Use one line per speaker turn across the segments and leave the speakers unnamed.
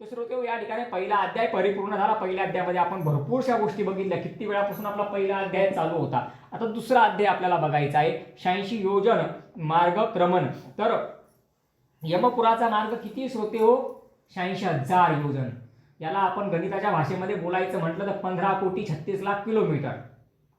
तर श्रोते या ठिकाणी पहिला अध्याय परिपूर्ण झाला. पहिल्या अध्यायामध्ये आपण भरपूरशा गोष्टी बघितल्या. किती वेळापासून आपला पहिला अध्याय चालू होता? आता दुसरा अध्याय आपल्याला बघायचा आहे. शहाऐंशी योजन मार्गक्रमण. तर यमपुराचा मार्ग किती श्रोते हो? शहाऐंशी हजार योजन. याला आपण गणिताच्या भाषेमध्ये बोलायचं म्हटलं तर पंधरा कोटी छत्तीस लाख किलोमीटर.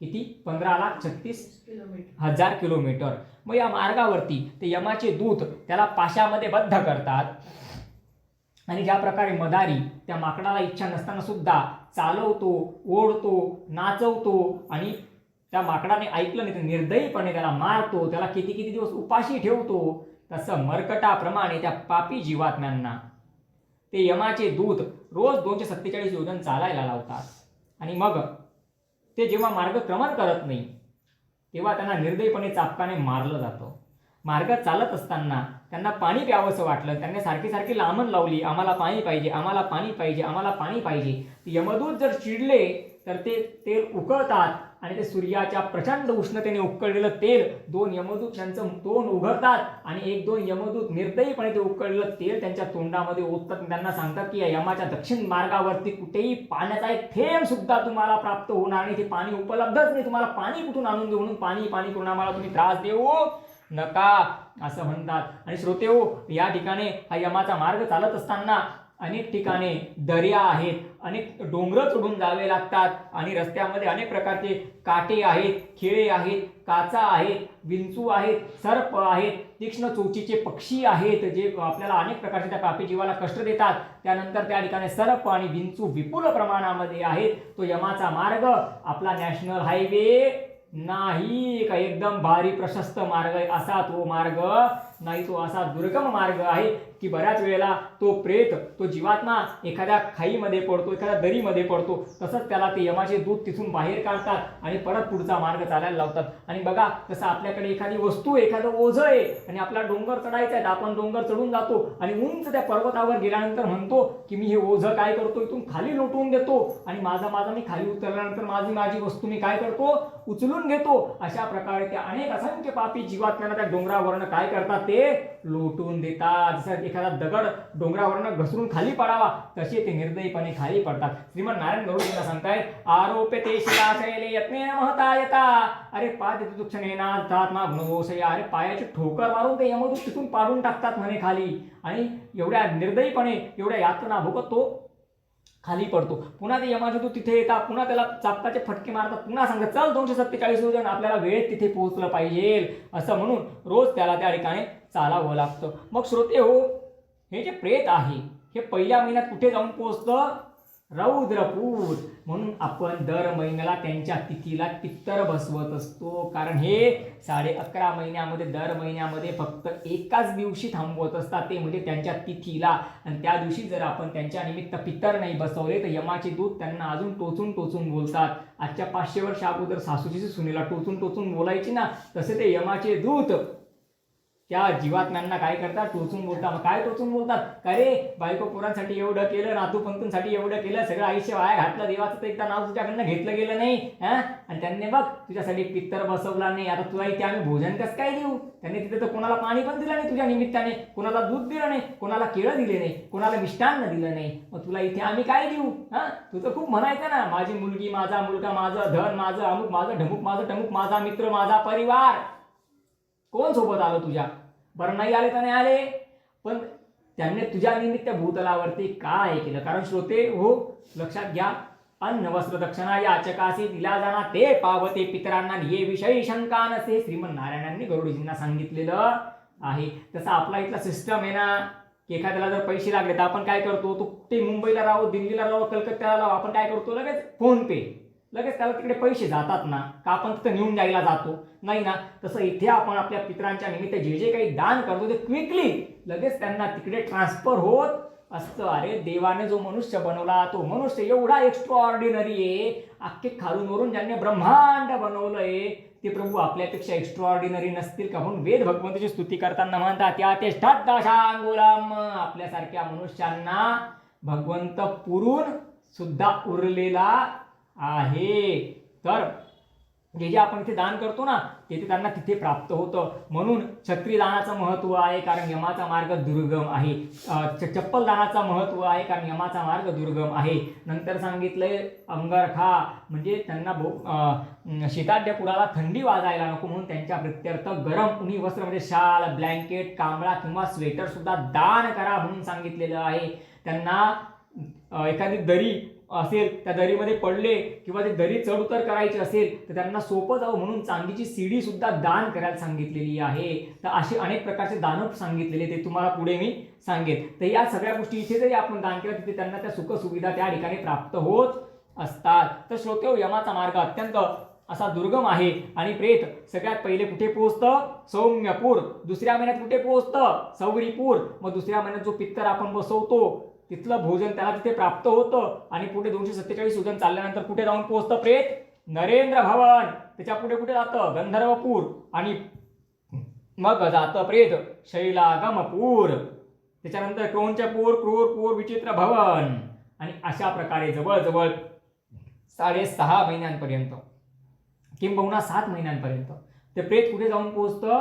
किती? पंधरा लाख छत्तीस
किलोमीटर.
हजार किलोमीटर. मग या मार्गावरती ते यमाचे दूत त्याला पाशामध्ये बद्ध करतात. आणि ज्या प्रकारे मदारी त्या माकडाला इच्छा नसताना सुद्धा चालवतो ओढतो नाचवतो आणि त्या माकडाने ऐकलं नाही तर निर्दयीपणे त्याला मारतो त्याला किती किती दिवस उपाशी ठेवतो तसं मरकटाप्रमाणे त्या पापी जीवात्म्यांना ते यमाचे दूत रोज दोनशे सत्तेचाळीस योजन चालायला लावतात. आणि मग ते जेव्हा मार्गक्रमण करत नाही तेव्हा त्यांना निर्दयीपणे चापकाने मारलं जातं. मार्ग चालत असताना त्यांना पाणी प्यावंसं वाटलं. त्यांनी सारखी सारखी लांबण लावली. आम्हाला पाणी पाहिजे आम्हाला पाणी पाहिजे आम्हाला पाणी पाहिजे. यमदूत जर चिडले तर ते तेल उकळतात आणि ते सूर्याच्या प्रचंड उष्णतेने उकळलेलं तेल दोन यमदूत त्यांचं तोंड उघडतात आणि एक दोन यमदूत निर्दयीपणे ते उकळलेलं तेल त्यांच्या तोंडामध्ये ओततात. त्यांना सांगतात की या यमाच्या दक्षिण मार्गावरती कुठेही पाण्याचा एक थेंब सुद्धा तुम्हाला प्राप्त होणार आणि ते पाणी उपलब्धच नाही. तुम्हाला पाणी कुठून आणून देऊ म्हणून पाणी पाणी करून आम्हाला तुम्ही त्रास देऊ. नका असं म्हणतात. आणि श्रोते हो या ठिकाणी हा यमाचा मार्ग चालत असताना अनेक ठिकाणी दर्या आहेत. अनेक डोंगर चढून जावे लागतात. आणि रस्त्यामध्ये अनेक प्रकारचे काटे आहेत खिळे आहेत काचा आहेत विंचू आहेत सर्प आहेत तीक्ष्ण चोचीचे पक्षी आहेत जे आपल्याला अनेक प्रकारचे त्या पापी जीवाला कष्ट देतात. त्यानंतर त्या ठिकाणी सर्प आणि विंचू विपुल प्रमाणामध्ये आहेत. तो यमाचा मार्ग आपला नॅशनल हायवे नाही का एकदम भारी प्रशस्त मार्ग असा तो मार्ग नाही तो असा दुर्गम मार्ग आहे की बऱ्याच वेळेला तो प्रेत तो जीवात्मा एखाद्या खाईमध्ये पडतो एखाद्या दरीमध्ये पडतो. तसंच त्याला ते यमाचे दूध तिथून बाहेर काढतात आणि परत पुढचा मार्ग चालायला लावतात. आणि बघा तसं आपल्याकडे एखादी वस्तू एखादं ओझं आहे आणि आपला डोंगर चढायचा आहे तर आपण डोंगर चढून जातो आणि उंच त्या पर्वतावर गेल्यानंतर म्हणतो की मी हे ओझं काय करतो इथून खाली लोटवून देतो आणि माझा माझा मी खाली उतरल्यानंतर माझी माझी वस्तू मी काय करतो? उचलून घेतो. अशा प्रकारे त्या अनेक असंख्य पापी जीवात्म्यांना त्या डोंगरावरनं काय करतात? ते लोटून देतात. जसं एखादा दगड डोंगरावरनं घसरून खाली पडावा तसे ते निर्दयीपणे खाली पडतात. श्रीमान नारायण गरुडजींना सांगतायत आरोप्य ते शिलाशयले यत्ने महता येता. अरे पाय दुक्षणेना धात्मा गुणदोषया अरे पायाची ठोकर मारून ते यमदूत तिथून पाडून टाकतात म्हणे खाली. आणि एवढ्या निर्दयीपणे एवढ्या यातना भोगत तो खाली पडतो. पुन्हा ते यमाजदूत तिथे येतात पुन्हा त्याला चापकाचे फटके मारतात पुन्हा सांगतात चल दोनशे सत्तेचाळीस रोजन आपल्याला वेळेत तिथे पोहोचलं पाहिजे. असं म्हणून रोज त्याला त्या ठिकाणी चालावं लागतं. मग श्रोते हो हे जे प्रेत आहे हे पहिल्या महिन्यात कुठे जाऊन पोहोचतं? रौद्रपूर. म्हणून आपण दर महिन्याला त्यांच्या तिथीला पित्तर बसवत असतो. कारण हे साडे अकरा महिन्यामध्ये दर महिन्यामध्ये फक्त एकाच दिवशी थांबवत असतात ते म्हणजे त्यांच्या तिथीला. आणि त्या दिवशी जर आपण त्यांच्या निमित्त पित्तर नाही बसवले तर यमाचे दूत त्यांना अजून टोचून टोचून बोलतात. आजच्या पाचशे वर्ष अगोदर सासूची सुनेला टोचून टोचून बोलायची ना तसे ते यमाचे दूत त्या जीवात्म्यांना काय करतात? टोचून बोलतात. मग काय टोचून बोलतात? अरे बायको पोरांसाठी एवढं केलं नातू पंतूंसाठी एवढं केलं सगळं आयुष्य वाया घातलं देवाचं तर एकदा नाव तुझ्याकडनं घेतलं गेलं नाही हा? आणि त्यांनी बघ तुझ्यासाठी पित्तर बसवला नाही. आता तुला इथे आम्ही भोजन कसं काय देऊ? त्यांनी तिथे तर कोणाला पाणी पण दिलं नाही तुझ्या निमित्ताने. कोणाला दूध दिलं नाही कोणाला केळं दिले नाही कोणाला मिष्टान्न दिलं नाही. मग तुला इथे आम्ही काय देऊ? हा? तू तर खूप म्हणायचं ना माझी मुलगी माझा मुलगा माझं धन माझं अमुक माझं ढमुक माझं टमुक माझा मित्र माझा परिवार. कोण सोबत आलं तुझ्या? बरं नाही आले तर नाही आले. पण त्यांनी तुझ्या निमित्त भूतलावरती काय केलं? कारण श्रोते हो लक्षात घ्या अन्न वस्त्र दक्षिणा याचकाशी दिला जाणार ते पावते पितरांना ये विषयी शंका नसे. श्रीमन नारायणांनी गरुडजींना सांगितलेलं आहे. तसं आपला इथला सिस्टम आहे ना की एखाद्याला जर पैसे लागले तर आपण काय करतो? तो ते मुंबईला राहो दिल्लीला राहो कलकत्त्याला राहो आपण काय करतो? लगेच फोन पे. लगेच त्याला तिकडे पैसे जातात ना का आपण तिथं नेऊन जायला जातो? नाही ना तसं इथे आपण आपल्या पितरांच्या निमित्त जे जे काही दान करतो ते क्विकली लगेच त्यांना तिकडे ट्रान्सफर होत असतं. अरे देवाने जो मनुष्य बनवला तो मनुष्य एवढा एक्स्ट्रा ऑर्डिनरी आहे. अख्खे खालून वरून ज्यांनी ब्रह्मांड बनवलंय ते प्रभू आपल्यापेक्षा एक्स्ट्रा ऑर्डिनरी नसतील का? म्हणून वेद भगवंताची स्तुती करताना म्हणतात या ते दशांगुलाम आपल्यासारख्या मनुष्यांना भगवंत पुरून सुद्धा उरलेला आहे. तर जे जे आपण इथे दान करतो ना ते ते त्यांना तिथे प्राप्त होतं. म्हणून छत्री दानाचं महत्त्व आहे कारण यमाचा मार्ग दुर्गम आहे. च- चप्पल दानाचा महत्त्व आहे कारण यमाचा मार्ग दुर्गम आहे. नंतर सांगितलंय अंगरखा म्हणजे त्यांना भो शेताड्या शीताढ्य कुडाला थंडी वाजायला नको म्हणून त्यांच्या प्रत्यर्थ गरम उनी वस्त्र म्हणजे शाल ब्लँकेट कांबळा किंवा स्वेटरसुद्धा दान करा म्हणून सांगितलेलं आहे. त्यांना एखादी दरी असेल त्या दरीमध्ये पडले किंवा ते दरी चढ उतर करायची असेल तर त्यांना सोपं जावं म्हणून चांदीची सीडी सुद्धा दान करायला सांगितलेली आहे. तर असे अनेक प्रकारचे दानव सांगितलेले ते तुम्हाला पुढे मी सांगेन. तर या सगळ्या गोष्टी इथे जरी आपण दान केलं तिथे त्यांना त्या सुखसुविधा त्या ठिकाणी प्राप्त होत असतात. तर श्रोतेव यमाचा मार्ग अत्यंत असा दुर्गम आहे आणि प्रेत सगळ्यात पहिले कुठे पोहोचतं? सौम्यपूर. दुसऱ्या महिन्यात कुठे पोहोचतं? सौरीपूर. मग दुसऱ्या महिन्यात जो पित्तर आपण बसवतो तिथलं भोजन त्याला तिथे प्राप्त होतं आणि पुढे दोनशे सत्तेचाळीस योजन चालल्यानंतर कुठे जाऊन पोहोचतं प्रेत? नरेंद्र भवन. त्याच्या पुढे कुठे जातं? गंधर्वपूर. आणि मग जातं प्रेत शैलागमपूर. त्याच्यानंतर क्रोंचपूर क्रूरपूर विचित्र भवन. आणि अशा प्रकारे जवळजवळ साडेसहा महिन्यांपर्यंत. किंबहुना सात महिन्यांपर्यंत. ते प्रेत कुठे जाऊन पोहोचतं?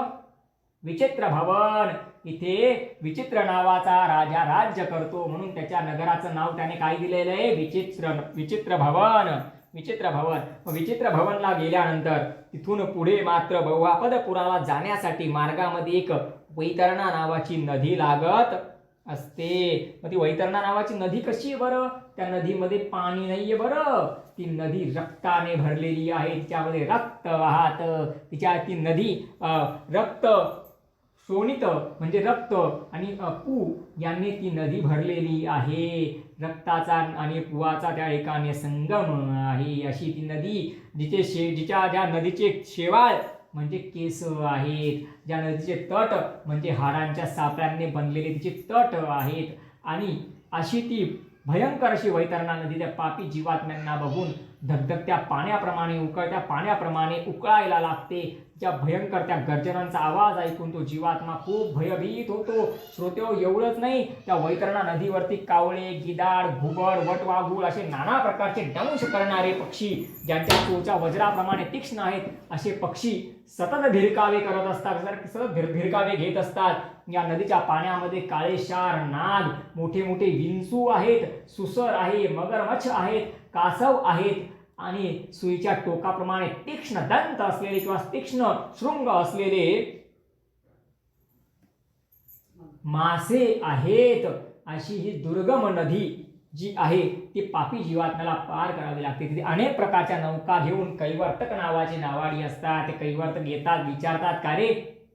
विचित्र भवन. इथे विचित्र नावाचा राजा राज्य करतो म्हणून त्याच्या नगराचं नाव त्याने काय दिलेलं आहे? विचित्र विचित्र भवन विचित्र भवन. विचित्र भवनला गेल्यानंतर तिथून पुढे मात्र बहुवापदपुराला जाण्यासाठी मार्गामध्ये एक वैतरणा नावाची नदी लागत असते. मग ती वैतरणा नावाची नदी कशी आहे बरं? त्या नदीमध्ये पाणी नाहीये बरं. ती नदी रक्ताने भरलेली आहे. तिच्यामध्ये रक्त वाहत. तिच्या ती नदी रक्त सोनित म्हणजे रक्त आणि अ, पू यांनी ती नदी भरलेली आहे. रक्ताचा आणि पुवाचा त्या एकाने संगम आहे. अशी ती नदी जिचे शे जिच्या ज्या नदीचे शेवाळ म्हणजे केस आहेत. ज्या नदीचे तट म्हणजे हाडांच्या सापळ्यांनी बनलेले तिचे तट आहेत. आणि अशी ती भयंकर अशी वैतरणा नदी त्या पापी जीवात्म्यांना बघून धगधगत्या पाण्याप्रमाणे उकळत्या पाण्याप्रमाणे उकळायला लागते. त्या भयंकर त्या गर्जनांचा आवाज ऐकून तो जीवात्मा खूप भयभीत होतो. श्रोतेहो एवढंच नाही त्या वैतरणा नदीवरती कावळे गिदाड घुबड वटवाघूळ असे नाना प्रकारचे दंश करणारे पक्षी ज्यांच्या चोच्या वज्राप्रमाणे तीक्ष्ण आहेत असे पक्षी सतत भिरकावे करत असतात सतत- सतत भिर भिरकावे घेत असतात. या नदीच्या पाण्यामध्ये काळेशार नाग मोठे मोठे विंचू आहेत सुसर आहे मगरमच्छ आहेत. कासव आहेत आणि सुईच्या टोकाप्रमाणे तीक्ष्ण दंत असलेले किंवा तीक्ष्ण शृंग असलेले मासे आहेत. अशी ही दुर्गम नदी जी आहे ती पापी जीवात्म्याला पार करावी लागते. तिथे अनेक प्रकारच्या नौका घेऊन कैवर्तक नावाचे नावाडी असतात. ते कैवर्तक येतात विचारतात का रे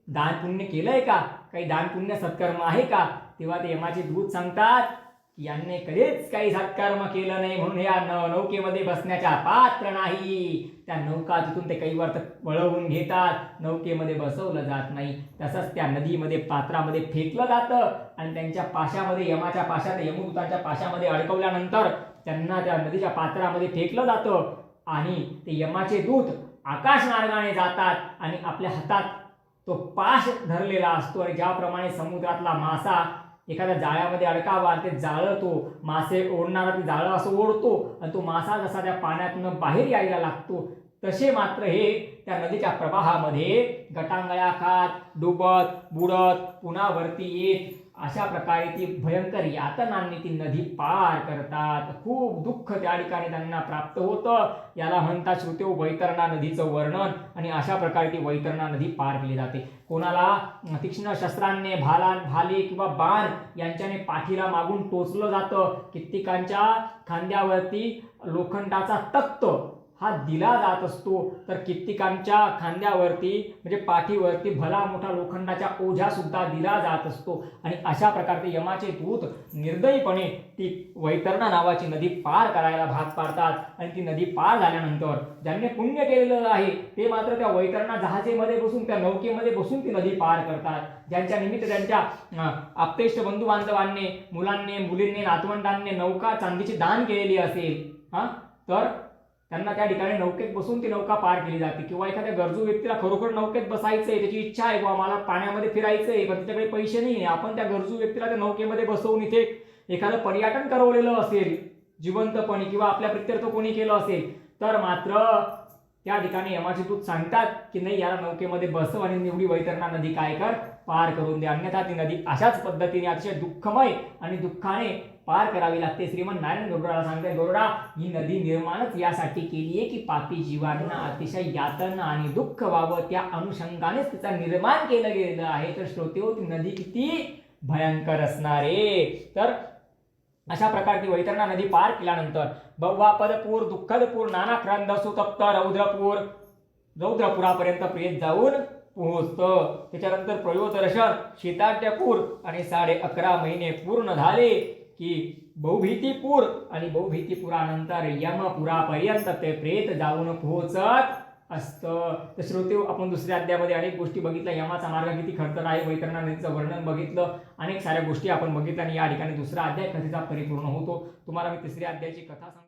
दान पुण्य केलंय का? काही दान पुण्य सत्कर्म आहे का? तेव्हा ते यमाचे दूध सांगतात की यांनी कधीच काही सत्कर्म केलं नाही म्हणून या नौकेमध्ये बसण्याच्या पात्र नाही. त्या नौका तिथून ते काही वर्त वळवून घेतात. नौकेमध्ये बसवलं जात नाही. तसंच त्या नदीमध्ये पात्रामध्ये फेकलं जातं. आणि त्यांच्या पाशामध्ये यमाच्या पाशात यमदूताच्या पाशामध्ये अडकवल्यानंतर त्यांना त्या नदीच्या पात्रामध्ये फेकलं जातं. आणि ते यमाचे दूत आकाश मार्गाने जातात आणि आपल्या हातात तो पाश धरलेला असतो. आणि ज्याप्रमाणे समुद्रातला मासा एखाद्या जाळ्यामध्ये अडकावा आणि ते जाळं तो मासे ओढणारा ते जाळं असं ओढतो आणि तो मासा जसा त्या पाण्यातनं बाहेर यायला लागतो तसे मात्र हे त्या नदीच्या प्रवाहामध्ये गटांगळ्या खात डुबत बुडत पुन्हा वरती येत अशा प्रकारे ती भयंकर यातनांनी ती नदी पार करतात. खूप दुःख त्या ठिकाणी त्यांना प्राप्त होतं. याला म्हणतात श्रुतेव वैतरणा नदीचं वर्णन आणि अशा प्रकारे ती वैतरणा नदी पार केली जाते. कोणाला तीक्ष्ण शस्त्रांनी भाला भाले किंवा बाण यांच्याने पाठीला मागून टोचलं जातं कित्येकांच्या खांद्यावरती लोखंडाचा तत्त्व हा दिला जात असतो तर कित्येकांच्या खांद्यावरती म्हणजे पाठीवरती भला मोठा लोखंडाच्या ओझा सुद्धा दिला जात असतो. आणि अशा प्रकारचे यमाचे दूत निर्दयीपणे ती वैतरणा नावाची नदी पार करायला भाग पाडतात. आणि ती नदी पार झाल्यानंतर ज्यांनी पुण्य केलेलं आहे ते मात्र त्या वैतरणा जहाजेमध्ये बसून त्या नौकेमध्ये बसून ती नदी पार करतात. ज्यांच्या निमित्त त्यांच्या आपतेष्ट बंधू बांधवांनी मुलांनी मुलींनी नातवंडांनी नौका चांदीची दान केलेली असेल हा तर त्यांना त्या ठिकाणी नौकेत बसून ती नौका पार केली जाते. किंवा एखाद्या गरजू व्यक्तीला खरोखर नौकेत बसायचंय त्याची इच्छा आहे बाबा मला पाण्यामध्ये फिरायचंय पण त्याच्याकडे पैसे नाही आहे. आपण त्या गरजू व्यक्तीला त्या नौकेमध्ये बसवून इथे एखादं पर्यटन करवलेलं असेल जिवंतपणी किंवा आपल्या प्रत्यर्थ कोणी केलं असेल तर मात्र त्या ठिकाणी यमाचे दूत सांगतात की नाही याला नौकेमध्ये बसव आणि निवडी वैतरणा नदी काय कर पार करून दे. अन्यथा ती नदी अशाच पद्धतीने अतिशय दुःखमय आणि दुःखाने पार करावी लागते. श्रीमंत नारायण गरुडाला सांगते गरुडा ही नदी निर्माणच यासाठी केली आहे की पापी जीवांना अतिशय यातना आणि दुःख व्हावं. त्या अनुषंगानेच तिचा निर्माण केलं गेलेलं आहे. तर श्रोते हो, ती नदी किती भयंकर असणार आहे. तर अशा प्रकारची वैतरणा नदी पार केल्यानंतर बव्वापदपूर दुःखदपूर नाना क्रंद सुतप्त रौद्रपूर रौद्रपुरापर्यंत प्रेत जाऊन पोहोचतं. त्याच्यानंतर प्रयोदर्शन शीताट्यपूर आणि साडे अकरा महिने पूर्ण झाले. की बहुभीतीपूर आणि बहुभीतीपुरानंतर यमपुरापर्यंत ते प्रेत जाऊन पोहोचत असतं. तर श्रोते आपण दुसऱ्या अध्यायामध्ये अनेक गोष्टी बघितल्या. यमाचा मार्ग किती खडतर आहे वैतरणा नदीचं वर्णन बघितलं. अनेक साऱ्या गोष्टी आपण बघितल्या आणि या ठिकाणी दुसरा अध्याय कथेचा परिपूर्ण होतो. तुम्हाला मी तिसऱ्या अध्यायाची कथा सांग